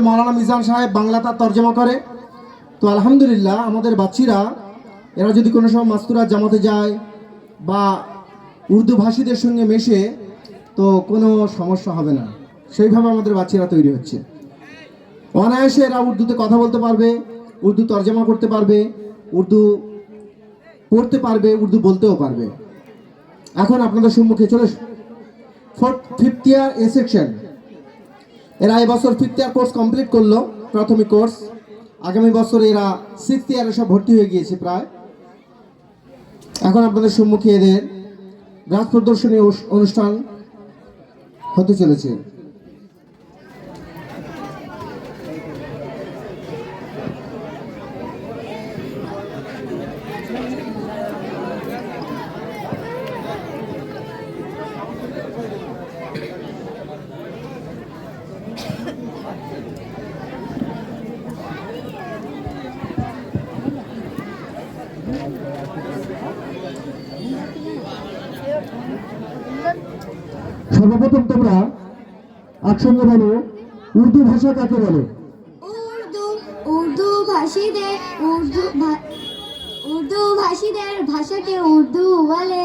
মাওলানা মিজান সাহেব বাংলা তার তর্জমা করে। তো আলহামদুলিল্লাহ আমাদের বাচ্চিরা, এরা যদি কোনো সময় মাস্তুরা জামাতে যায় বা উর্দু ভাষীদের সঙ্গে মেশে, তো কোনো সমস্যা হবে না। সেইভাবে আমাদের বাচ্চারা তৈরি হচ্ছে। অনায়াসে এরা উর্দুতে কথা বলতে পারবে, উর্দু তর্জমা করতে পারবে, উর্দু পড়তে পারবে, উর্দু বলতেও পারবে। এখন আপনাদের সম্মুখে চলে fourth fifth year A section এরা এবছর ফিফথ ইয়ার কোর্স কমপ্লিট করল, প্রাথমিক কোর্স আগামী বছর এরা সিক্সথ ইয়ারে সব ভর্তি হয়ে গিয়েছে প্রায়। এখন আপনাদের সম্মুখে এদের রাজ প্রদর্শনী অনু- অনুষ্ঠান হতে চলেছে সর্বপ্রথম তোমরা একসঙ্গে বলো উর্দু ভাষা কাকে বলে? ভাষীদের ভাষাকে উর্দু বলে।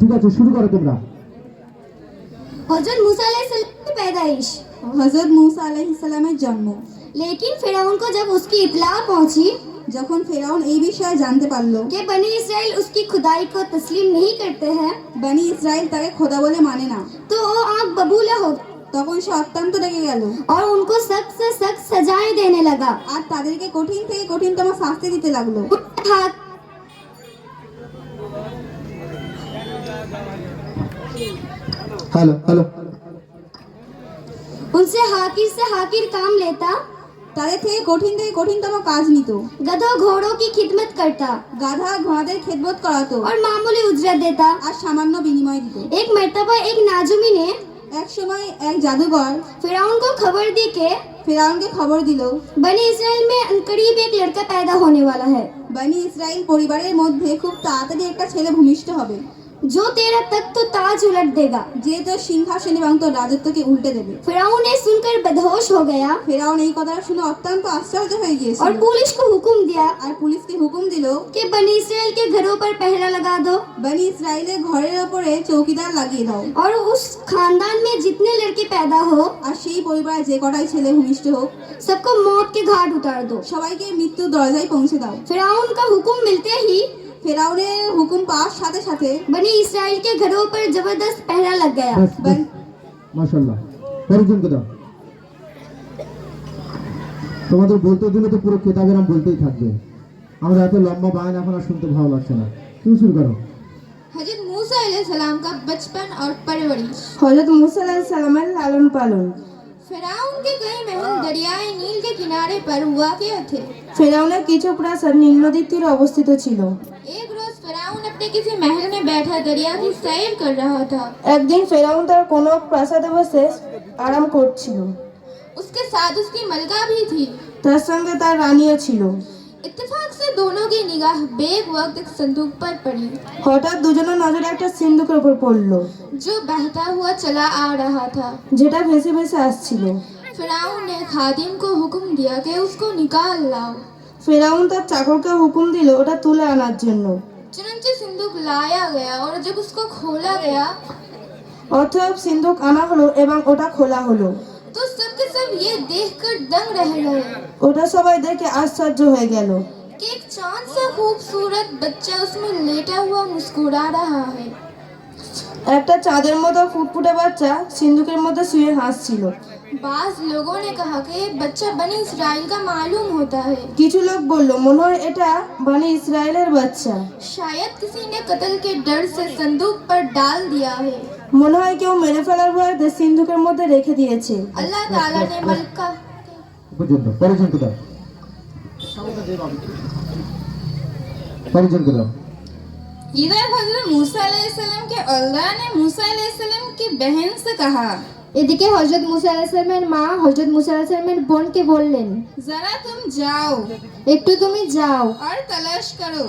ঠিক আছে শুরু মুসা জন্ম। लेकिन फिरौन को जब उसकी इतला पहुंची যখন ফেরাউন এই বিষয়ে জানতে পারলো कि बनी इसराइल उसकी खुदाई को तस्लीम नहीं करते हैं বানি ইসরায়েল তাকে খোদা বলে মানে না तो वो आग बबूला हो তখন সে অত্যন্ত রেগে গেল और उनको सख्त से सख्त सजाएं देने लगा আর তাদেরকে কঠিন থেকে কঠিনতম শাস্তি দিতে লাগলো हाथ হ্যালো হ্যালো उनसे हाकिर से हाकिर काम लेता তাদের থেকে কঠিন থেকে কঠিনতম কাজ নিত गधों घोड़ों की खिदमत करता গাধা ঘোড়াদের খেদমত করাতো और मामूली उजरत देता আর সামান্য বিনিময় দিত एक मर्तबा एक नाजुमी ने এক সময় এক জাদুঘর फिरौन को खबर दी कि ফেরাউনকে খবর দিল बनी इसराइल में अनकरीब एक लड़का पैदा होने वाला है বানি ইসরায়েল পরিবারের মধ্যে খুব তাড়াতাড়ি একটা ছেলে ভূমিষ্ঠ হবে जो तेरा तख्त तो ताज उलट देगा যে তোর সিংহাসন এবং তোর রাজত্বকে উল্টে দেবে फिरौन ने सुनकर बेहोश हो गया ফেরাউন এই কথাটা শুনে অত্যন্ত আশ্চর্য হয়ে और গিয়েছিল पुलिस को हुक्म दिया আর পুলিশকে হুকুম দিল कि बनी इसराइल के घरों पर पहरा लगा दो বানি ইসরায়েলের ঘরের ওপরে চৌকিদার লাগিয়ে দাও और उस खानदान में जितने लड़के पैदा हो আর সেই পরিবারে যে কটাই ছেলে ভূমিষ্ঠ হোক सबको मौत के घाट उतार दो সবাইকে মৃত্যুর দরজায় পৌঁছে দাও फिरौन का हुक्म मिलते ही ফেরাউনের হুকুম পাওয়ার সাথে সাথে बनी इसराइल के घरों पर जबरदस्त पहरा लग गया ব্যাস, ব্যাস। বান- মাশাল্লাহ পরিজনকে দাও তোমাদের বলতে দিলে তো পুরো কেতাবের নাম বলতেই থাকবে আমরা এত লম্বা বায়ন এখন আর শুনতে ভালো লাগছে না তুমি শুরু করো हजरत मूसा सलाम का बचपन और परवरिश হজরত মুসা সালামের লালন পালন फिरौन के कई महल दरियाए नील के किनारे पर वाक़ थे ফেরাউনের কিছু প্রাসাদ নীল নদীর তীরে অবস্থিত ছিল एक रोज फिरौन अपने किसी महल में बैठा दरिया की सैर कर रहा था একদিন ফেরাউন তার কোনো প্রাসাদে বসে আরাম করছিল उसके साथ उसकी मलका भी थी তার সঙ্গে তার রানীও ছিল इत्तेफाक से दोनों की निगाह बेग वक्त एक संदूक पर पड़ी হঠাৎ দুজনের নজরে একটা সিন্ধুকের উপর পড়লো जो बहता हुआ चला आ रहा था যেটা ভেসে ভেসে আসছিল फिरौन ने खादिम को हुक्म दिया कि उसको निकाल लाओ ফেরাউন তার চাকরকে হুকুম দিল ওটা তুলে আনার জন্য चुनंचे सिंदूक लाया गया और जब उसको खोला गया অতএব সিন্ধুক আনা হলো এবং ওটা খোলা হলো तो सबके सब ये देखकर दंग रह गए ওটা সবাই দেখে আশ্চর্য হয়ে গেল कि एक चांद सा खूबसूरत बच्चा उसमें लेटा हुआ मुस्कुरा रहा है একটা চাঁদের মতো ফুটফুটে বাচ্চা সিন্ধুকের মধ্যে শুয়ে হাসছিল बाज लोगों ने कहा कि ये बच्चा बनी इसराइल का मालूम होता है কিছু লোক বলল মনে হয় এটা বানি ইসরায়েলের বাচ্চা शायद किसी ने कत्ल के डर से संदूक पर डाल दिया है মনে হয় কেউ মেরে ফেলার ভয়তে সিন্ধুকের মধ্যে রেখে দিয়েছে अल्लाह ताला ने मलका পর্যন্ত পরিজনকে দাও পরিজনকে দাও इधर हजरत मूसा अलैहिस्सलाम के अल्लाह ने मूसा अलैहिस्सलाम की बहन से कहा এদিকে হজরত মুসা আলাহিসাল্লামের মা হজরত মুসা আলাহিসাল্লামের বোনকে বললেন যারা তুমি যাও। একটু তুমি যাও। আর তালাশ করো।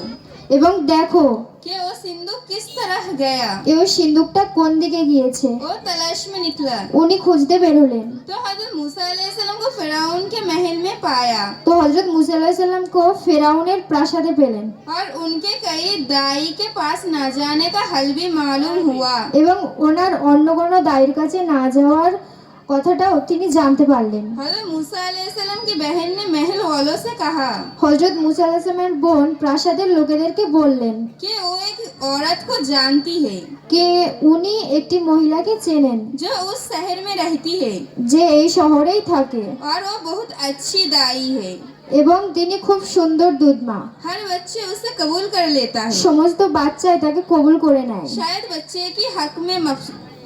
এবং দেখো कि वो सिंदूक किस तरह गया এ ওই সিন্দুকটা কোন দিকে গিয়েছে वो तलाश में निकला উনি খুঁজতে বেরোলেন तो हजरत मूसा अलैहिस्सलाम को फिरौन के महल में पाया তো হজরত মুসা আলাহিসাল্লামকে ফেরাউনের প্রাসাদে পেলেন और उनके कई दाई के पास ना जाने का हल भी मालूम हुआ এবং ওনার অন্য কোনো দায়ের কাছে না যাওয়ার কথাটাও তিনি জানতে পারলেন हजरत मूसा अलैहिस्सलाम की बहन ने महल वालों से कहा হজরত মুসা আলাহিসামের বোন প্রাসাদের লোকেদেরকে বললেন कि वो एक औरत को जानती है কে উনি একটি মহিলাকে চেনেন जो उस शहर में रहती है যে এই শহরেই থাকে और वो बहुत अच्छी दाई है এবং তিনি খুব সুন্দর দুধমা हर बच्चे उसे कबूल कर लेता है সমস্ত বাচ্চাই তাকে কবুল করে নেয় शायद बच्चे की हक में मफ-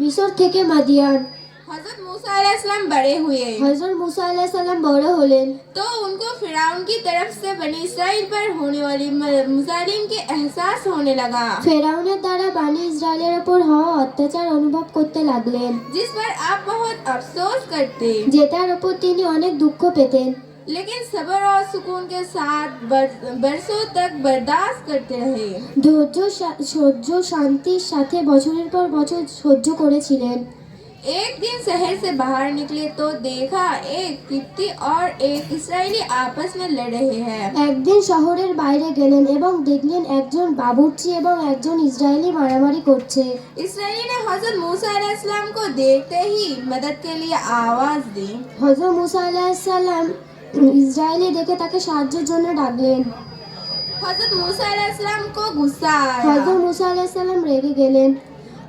মিশর থেকে মাদিয়ান हजरत मूसा अलैहिस्सलाम बड़े हुए হজরত মুসা আলাহিসাল্লাম বড় হলেন तो उनको फिरौन की तरफ से बनी इसराइल पर होने वाली म- मुजालिम के एहसास होने लगा ফেরাউনের দ্বারা বানি ইসরায়েলের ওপর হওয়া অত্যাচার অনুভব করতে লাগলেন जिस पर आप बहुत अफसोस करते যেটার ওপর তিনি অনেক দুঃখ পেতেন लेकिन सब्र और सुकून के साथ बर- बरसों तक बर्दाश्त करते रहे ধৈর্য সা- সহ্য শান্তির সাথে বছরের পর বছর সহ্য করেছিলেন एक दिन शहर से बाहर निकले तो देखा एक किप्ती और एक इसराइली आपस में लड़ रहे हैं একদিন শহরের বাইরে গেলেন এবং দেখলেন একজন বাবুর্চি এবং একজন ইসরায়েলি মারামারি করছে इसराइली ने हजरत मूसा अलैहिस्सलाम को देखते ही मदद के लिए आवाज दी হজরত মুসা আলাহিসাল্লাম ইসরায়েলি দেখে তাকে সাহায্যের জন্য ডাকলেন हजरत मूसा अलैहिस्सलाम को गुस्सा হজরত आया মুসা আলাহিসাল্লাম রেগে গেলেন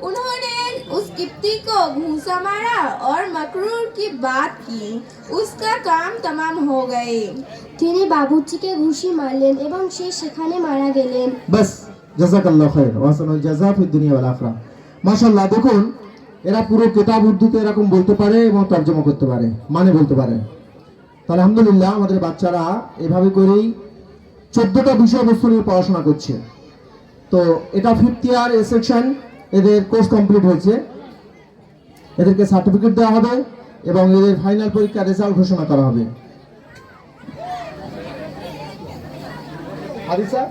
उन्होंने उस किप्ती को घूसा मारा और मकरूर की बात की उसका काम तमाम हो गए তিনি বাবুর্চিকে ঘুষি মারলেন এবং সে সেখানে মারা গেলেন বাস জাজাকাল্লাহ খায়ের ওয়াসানুল জাযা ফিদ দুনিয়া ওয়াল আখিরাহ মাশাআল্লাহ দেখুন এরা পুরো কিতাব উর্দুতে এরকম বলতে পারে এবং তর্জমা করতে পারে মানে বলতে পারে তাহলে আলহামদুলিল্লাহ আমাদের বাচ্চারা এভাবে করেই চোদ্দটা বিষয়বস্তু নিয়ে পড়াশোনা করছে। তো এটা ফিফথ ইয়ার এ সেকশন এদের কোর্স কমপ্লিট হয়েছে। এদেরকে সার্টিফিকেট দেওয়া হবে এবং এদের ফাইনাল পরীক্ষার রেজাল্ট ঘোষণা করা হবে। আদিসা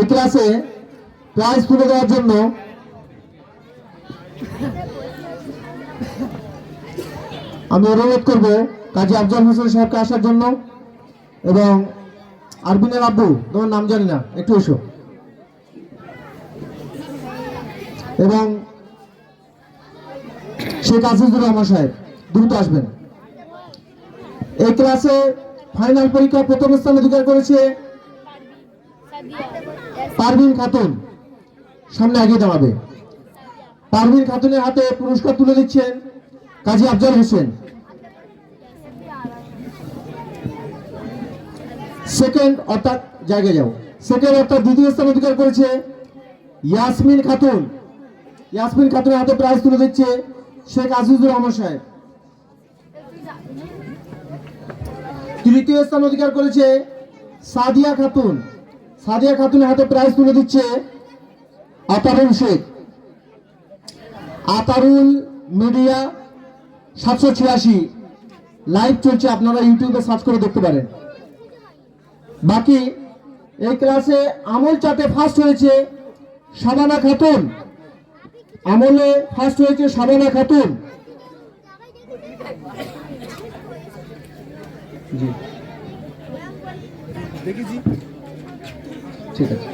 এই ক্লাসে প্রাইজ তুলে দেওয়ার জন্য আমি অনুরোধ করব কাজী আফজাল হোসেন সাহেবকে আসার জন্য এবং আরবিনের আব্বু, তোমার নাম জানি না, একটু এসো। এবং শেখ আজিজুর রহমান সাহেব, দ্রুত আসবেন। এই ক্লাসে ফাইনাল পরীক্ষায় প্রথম স্থান অধিকার করেছে পারভিন খাতুন, সামনে এগিয়ে দাঁড়াবে। পারভিন খাতুনের হাতে পুরস্কার তুলে দিচ্ছেন কাজী আফজাল হোসেন। সেকেন্ড অর্থাৎ জায়গায় যাও। সেকেন্ড অর্থাৎ দ্বিতীয় স্থান অধিকার করেছে ইয়াসমিন খাতুন। ইয়াসমিন খাতুনের হাতে প্রাইজ তুলে দিচ্ছে শেখ আজিজুর রহমান সাহেব। তৃতীয় স্থান অধিকার করেছে সাদিয়া খাতুন। সাদিয়া খাতুনের হাতে প্রাইজ তুলে দিচ্ছে আতারুল শেখ। আতারুল মিডিয়া সাতশো ছিয়াশি। লাইভ চলছে, আপনারা ইউটিউবে সার্চ করে দেখতে পারেন। বাকি, এই ক্লাসে আমল চাটে ফার্স্ট হয়েছে শাবানা খাতুন। আমলে ফার্স্ট হয়েছে শাবানা খাতুন। জি। ঠিক আছে।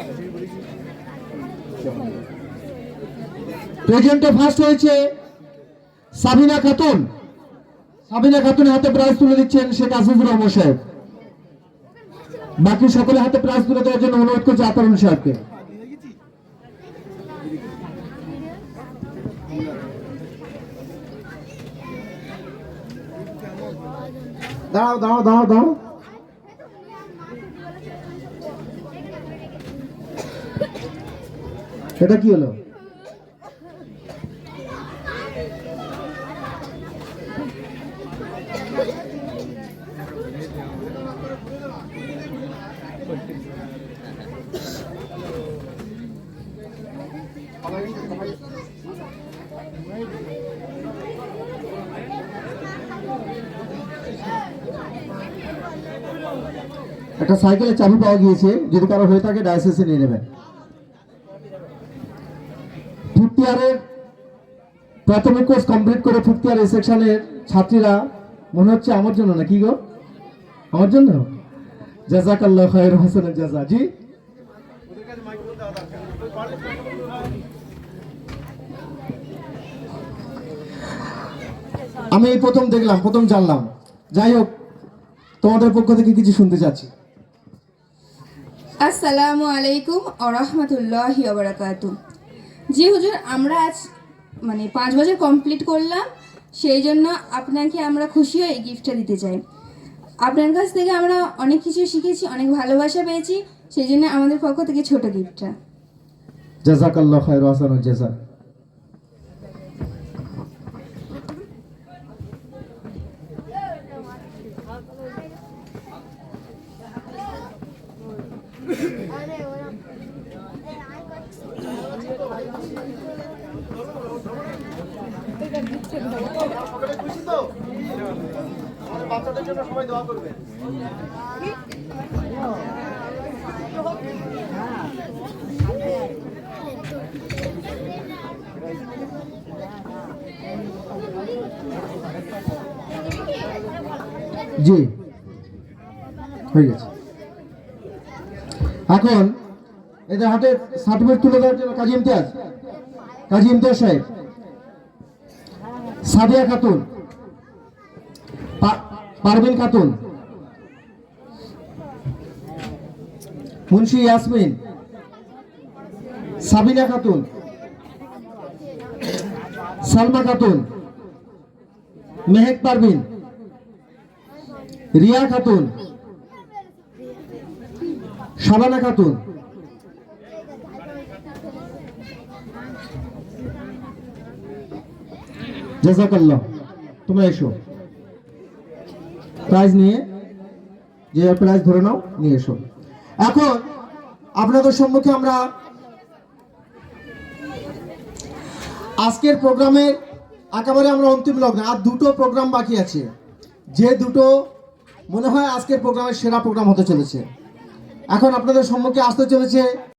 প্রেজেন্টে ফার্স্ট হয়েছে সাবিনা খাতুন। সাবিনা খাতুনের হাতে প্রাইজ তুলে দিচ্ছেন শেখ আজিজুর রহমান সাহেব। বাকি সকলের হাতে প্রাইজ তুলে দেওয়ার জন্য অনুরোধ করছি আতরুণ সাহেবকে। দাঁড়াও দাঁড়াও দাঁড়াও দাঁড়াও। এটা কি হলো? একটা সাইকেলের চাবি পাওয়া গিয়েছে, যদি কারও হয়ে থাকে ডায়াসিসে নিয়ে নেবেন। ফিফথ ইয়ারের প্রাথমিক কোর্স কমপ্লিট করে ফিফথ ইয়ার এই সেকশনের ছাত্রীরা, মনে হচ্ছে আমার জন্য না? কি গো? আমার জন্য? জাজাকাল্লাহ খায়ের হাসান জাজা। জি? আমি এই প্রথম দেখলাম, প্রথম জানলাম। যাই হোক, তোমাদের পক্ষ থেকে কিছু শুনতে চাচ্ছি। আসসালামু আলাইকুম আরহামতুল্লাহি ওবরাকাতু জি হুজুর, আমরা আজ মানে পাঁচ বছর কমপ্লিট করলাম, সেই জন্য আপনাকে আমরা খুশি হয়ে এই গিফটটা দিতে চাই। আপনার কাছ থেকে আমরা অনেক কিছু শিখেছি, অনেক ভালোবাসা পেয়েছি, সেই জন্য আমাদের পক্ষ থেকে ছোট গিফটটা জাজাকাল্লাহ হাসান জাজা জি। হয়ে গেছে। এখন এদের হাতে সার্টিফিকেট তুলে দেওয়ার জন্য কাজী ইমতিয়াজ কাজী ইমতিয়াজ সাহেব, সাদিয়া খাতুন পারভিন খাতুন। মুন্সি ইয়াসমিন। সাবিনা খাতুন। সালমা খাতুন। মেহেক পারভিন। রিয়া খাতুন। শাবানা খাতুন। জাজাকাল্লাহ তোমরা এসো। প্রাইজ নিয়ে, যে প্রাইজ ধরে নাও, নিয়ে এসো। এখন, আপনাদের সম্মুখে আমরা আজকের প্রোগ্রামের একেবারে আমরা অন্তিম লগ্নে, আর দুটো প্রোগ্রাম বাকি আছে। যে দুটো মনে হয় আজকের প্রোগ্রামের সেরা প্রোগ্রাম হতে চলেছে। এখন আপনাদের সম্মুখে আসতে চলেছে